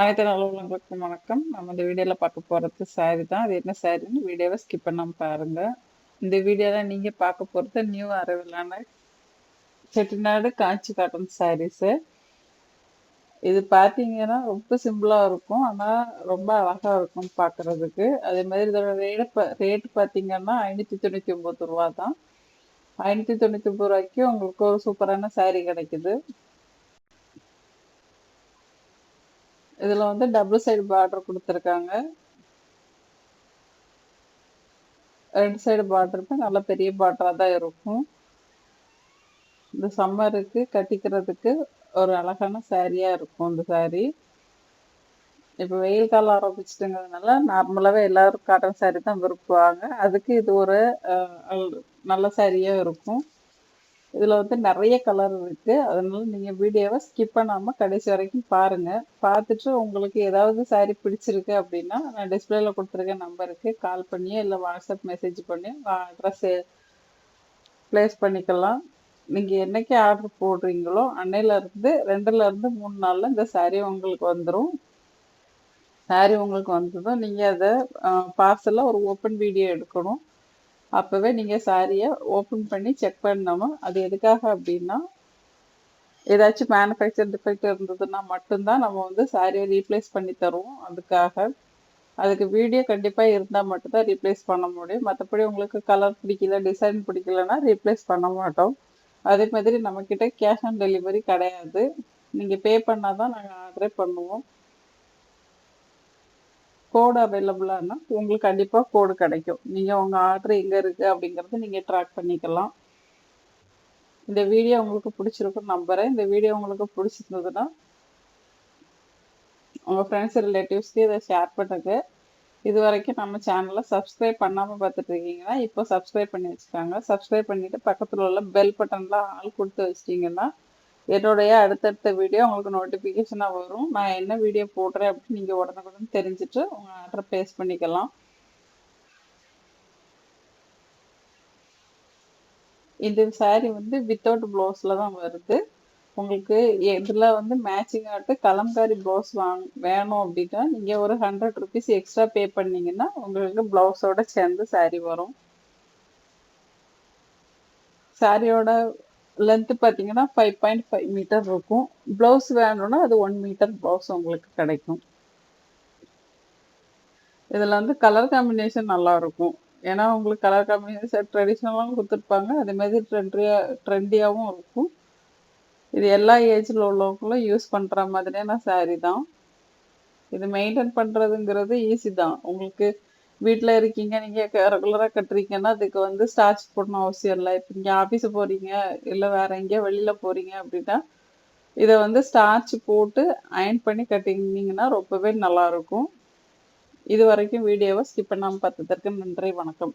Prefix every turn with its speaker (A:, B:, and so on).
A: அனைத்து நல்லவங்களுக்கும் வணக்கம். நம்ம இந்த வீடியோவில் பார்க்க போகிறது சாரி தான். அது என்ன சாரின்னு வீடியோவை ஸ்கிப் பண்ணாமல் பாருங்க. இந்த வீடியோவில் நீங்கள் பார்க்க போகிறது நியூ அரைவலான செட்டிநாடு காஞ்சி காட்டன் சாரீஸு இது பார்த்தீங்கன்னா ரொம்ப சிம்பிளாக இருக்கும். ஆனால் ரொம்ப அழகாக இருக்கும் பார்க்குறதுக்கு அதே மாதிரி இதோட ரேட் ரேட் பார்த்தீங்கன்னா ஐநூற்றி தொண்ணூற்றி ஒம்பது ரூபா தான் ஐநூற்றி தொண்ணூற்றி ஒம்பது ரூபாய்க்கு உங்களுக்கு ஒரு சூப்பரான சாரீ கிடைக்குது. இதில் வந்து டபுள் சைடு பார்டர் கொடுத்துருக்காங்க. ரெண்டு சைடு பார்டருமே நல்ல பெரிய பார்டராக தான் இருக்கும். இந்த சம்மருக்கு கட்டிக்கிறதுக்கு ஒரு அழகான சாரியாக இருக்கும் இந்த சாரி இப்போ வெயில் காலம் ஆரம்பிச்சிட்டுங்கிறதுனால நார்மலாகவே எல்லோரும் காட்டன் சாரி தான் விரும்புவாங்க. அதுக்கு இது ஒரு நல்ல சாரியாக இருக்கும். இதில் வந்து நிறைய கலர் இருக்குது அதனால நீங்கள் வீடியோவை ஸ்கிப் பண்ணாமல் கடைசி வரைக்கும் பாருங்கள் பார்த்துட்டு உங்களுக்கு ஏதாவது சாரி பிடிச்சிருக்கு அப்படின்னா நான் டிஸ்பிளேல கொடுத்துருக்க நம்பருக்கு கால் பண்ணியோ இல்லை வாட்ஸ்அப் மெசேஜ் பண்ணி அட்ரஸ் ப்ளேஸ் பண்ணிக்கலாம். நீங்கள் என்னைக்கு ஆர்டர் போடுறீங்களோ அன்னையிலேருந்து ரெண்டுலேருந்து மூணு நாளில் இந்த சாரீ உங்களுக்கு வந்துடும் சாரீ உங்களுக்கு வந்ததும் நீங்கள் அதை பார்சலாக ஒரு ஓப்பன் வீடியோ எடுக்கணும். அப்போவே நீங்கள் சாரியை ஓப்பன் பண்ணி செக் பண்ணணும். அது எதுக்காக அப்படின்னா ஏதாச்சும் மேனுஃபேக்சர் டிஃபெக்ட் இருந்ததுன்னா மட்டும்தான் நம்ம வந்து சாரியை ரீப்ளேஸ் பண்ணி தருவோம். அதுக்காக அதுக்கு வீடியோ கண்டிப்பாக இருந்தால் மட்டும்தான் ரீப்ளேஸ் பண்ண முடியும். மற்றபடி உங்களுக்கு கலர் பிடிக்கல டிசைன் பிடிக்கலன்னா ரீப்ளேஸ் பண்ண மாட்டோம். அதே மாதிரி நம்மக்கிட்ட கேஷ் ஆன் டெலிவரி கிடையாது. நீங்கள் பே பண்ணால் தான் நாங்கள் ஆர்டரே பண்ணுவோம். கோடு அவைலபிளானா உங்களுக்கு கண்டிப்பாக கோடு கிடைக்கும். நீங்கள் உங்கள் ஆர்டர் எங்கே இருக்குது அப்படிங்கிறத நீங்கள் ட்ராக் பண்ணிக்கலாம். இந்த வீடியோ உங்களுக்கு பிடிச்சிருக்கும் நம்புகிறேன் இந்த வீடியோ உங்களுக்கு பிடிச்சிருந்ததுன்னா உங்கள் ஃப்ரெண்ட்ஸ் ரிலேட்டிவ்ஸ்க்கு இதை ஷேர் பண்ணுங்க. இது வரைக்கும் நம்ம சேனலை சப்ஸ்கிரைப் பண்ணாமல் பார்த்துட்டு இருக்கீங்கன்னா இப்போ சப்ஸ்கிரைப் பண்ணி வச்சுக்காங்க. சப்ஸ்கிரைப் பண்ணிவிட்டு பக்கத்தில் உள்ள பெல் பட்டன்லாம் ஆள் கொடுத்து வச்சிட்டிங்கன்னா என்னுடைய அடுத்தடுத்த வீடியோ உங்களுக்கு நோட்டிஃபிகேஷனாக வரும். நான் என்ன வீடியோ போடுறேன் அப்படின்னு நீங்கள் உடனுக்குடன் தெரிஞ்சுட்டு உங்கள் ஆர்டர் பேஸ் பண்ணிக்கலாம். இந்த சாரீ வந்து வித்தவுட் ப்ளவுஸில் தான் வருது. உங்களுக்கு இதில் வந்து மேட்சிங் ஆட்டு கலம்காரி ப்ளவுஸ் வாங் வேணும் அப்படின்னா நீங்கள் ஒரு ஹண்ட்ரட் ருபீஸ் எக்ஸ்ட்ரா பே பண்ணீங்கன்னா உங்களுக்கு ப்ளவுஸோட சேர்ந்து சாரீ வரும். சாரியோட லென்த்து பார்த்தீங்கன்னா ஃபைவ் பாயிண்ட் ஃபைவ் மீட்டர் இருக்கும். ப்ளவுஸ் வேணும்னா அது ஒன் மீட்டர் ப்ளவுஸ் உங்களுக்கு கிடைக்கும். இதில் வந்து கலர் காம்பினேஷன் நல்லா இருக்கும். ஏன்னா உங்களுக்கு கலர் காம்பினேஷன் ட்ரெடிஷ்னலாகவும் கொடுத்துருப்பாங்க. அதேமாதிரி ட்ரெண்டியாக ட்ரெண்டியாகவும் இருக்கும். இது எல்லா ஏஜில் உள்ளவங்களும் யூஸ் பண்ணுற மாதிரியான சாரீ தான். இது மெயின்டைன் பண்ணுறதுங்கிறது ஈஸி தான். உங்களுக்கு வீட்டில் இருக்கீங்க நீங்கள் ரெகுலராக கட்டுறீங்கன்னா அதுக்கு வந்து ஸ்டார்ச் போடணும் அவசியம் இல்லை. இப்போ நீங்கள் ஆஃபீஸு போகிறீங்க இல்லை வேறு எங்கேயோ வெளியில் போகிறீங்க அப்படின்னா இதை வந்து ஸ்டார்ச் போட்டு அயன் பண்ணி கட்டினீங்கன்னா ரொம்பவே நல்லாயிருக்கும் இது வரைக்கும் வீடியோவை ஸ்கிப் பண்ணாமல் பார்த்ததற்கு நன்றி வணக்கம்.